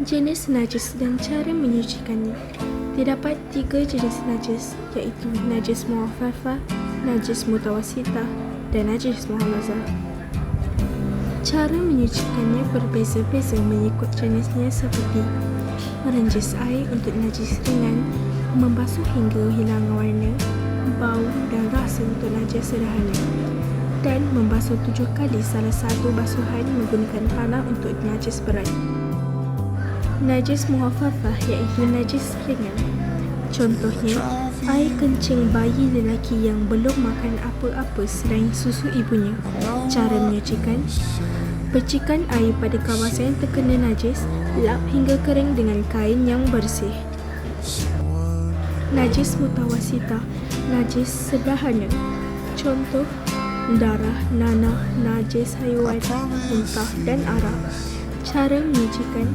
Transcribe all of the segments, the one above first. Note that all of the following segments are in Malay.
Jenis najis dan cara menyucikannya. Terdapat tiga jenis najis iaitu najis muaffafah, najis mutawasitah dan najis muhamazah. Cara menyucikannya berbeza-beza mengikut jenisnya seperti merenjis air untuk najis ringan, membasuh hingga hilang warna, bau dan rasa untuk najis sederhana dan membasuh tujuh kali salah satu basuhan menggunakan tanah untuk najis berat. Najis muhafafah iaitu najis ringan. Contohnya, air kencing bayi lelaki yang belum makan apa-apa selain susu ibunya. Cara menyucikan, percikan air pada kawasan yang terkena najis, lap hingga kering dengan kain yang bersih. Najis mutawasitah, najis sederhana. Contoh, darah, nanah, najis haiwan, muntah dan arak. Cara menyucikan,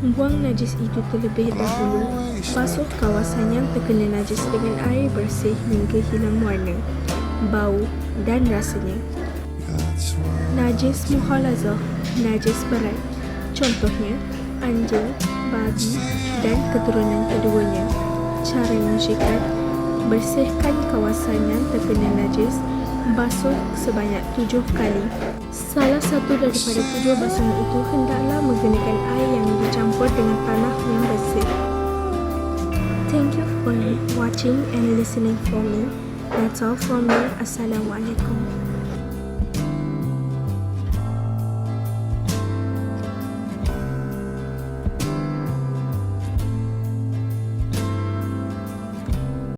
buang najis itu terlebih dahulu. Basuh kawasan yang terkena najis dengan air bersih hingga hilang warna, bau dan rasanya. Najis muhalazah, najis berat. Contohnya, anjing, babi dan keturunan keduanya. Cara menyucikan, bersihkan kawasan yang terkena najis, basuh sebanyak tujuh kali. Salah satu daripada tujuh basuhan itu hendaklah menggunakan air yang Thank you for watching and listening for me. That's all from me. Assalamualaikum.